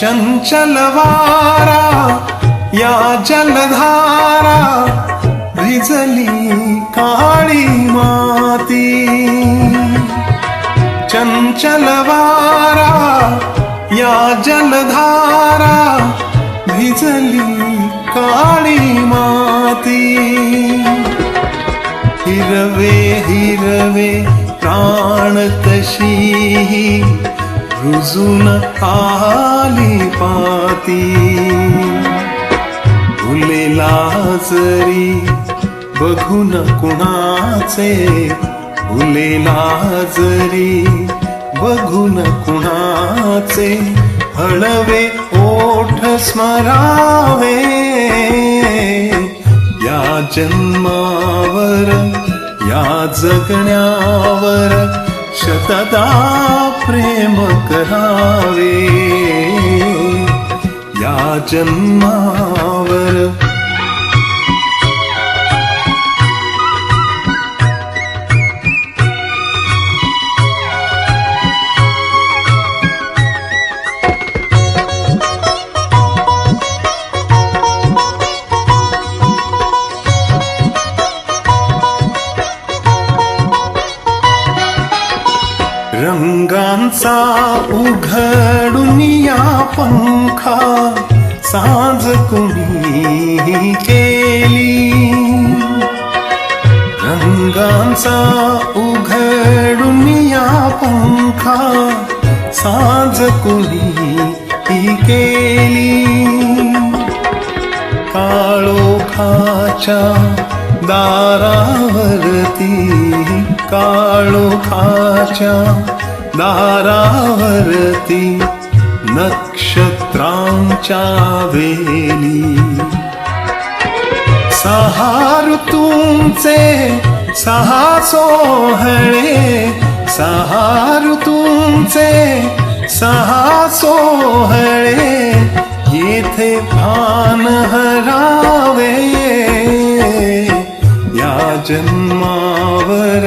चंचल वारा या जलधारा भिजली काळी माती। चंचल वारा या जलधारा भिजली काळी माती। हिरवे हिरवे प्राण कशी रुजून आली पाती. फुलेला जरी बघून कुणाचे फुलेला जरी बघून कुणाचे हळवे ओठ स्मरावे. या जन्मावर या जगण्यावर शतदा प्रेम करावे या जन्मावर सा उघडून या पंखा साज कुणी केली. रंगांचा उघडून या पंखा साज कुणी केली. काळोखाच्या दारावरती काळोखाच्या दारावरती नक्षत्रांच्या वेली. सहा ऋतूंचे सहा सोहळे सहा ऋतूंचे सहा सोहळे येथे भान हरावे. या जन्मावर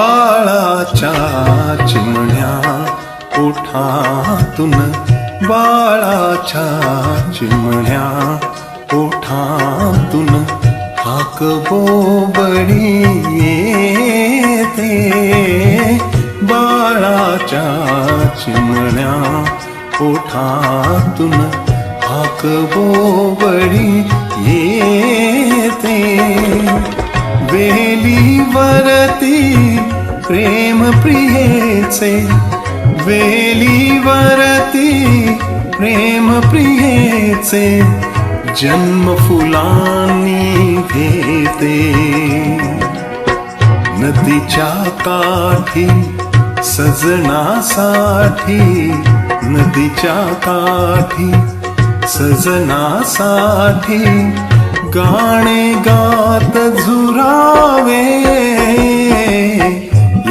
बाळाच्या चिमण्या ओठातून बाळाच्या चिमण्या ओठातून हाक बोबडी येते. बाळाच्या चिमण्या ओठातून हाक बोबडी येते. वेलीवरती प्रेम प्रियेचे वेलीवरती प्रेम प्रियेचे जन्म फुलांनी घेते. नदीच्या काठी सजनासाठी नदीच्या काठी सजनासाठी गाणे गात झुरावे.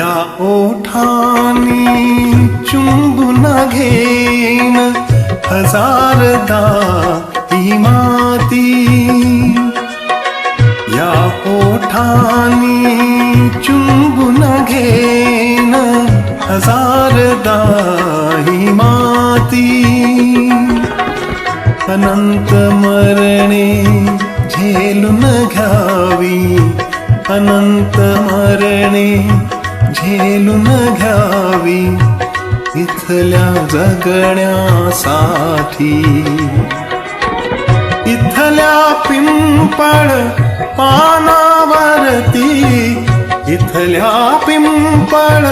या ओठानी चुंबुन घेन हजारदा ती माती. या ओठानी चुंबुन घेन हजारदा ही माती. अनंत मरणे झेलून घ्यावी अनंत मरणे झेलून घ्यावी इथल्या जगण्यासाठी. इथल्या पिंपळ पानावरती इथल्या पिंपळ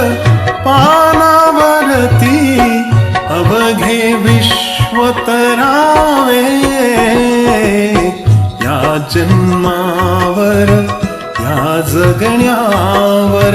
पानावरती अवघे विश्वतरावे या जन्मावर या जगण्यावर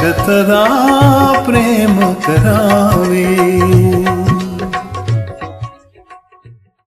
शतदा प्रेम करावे.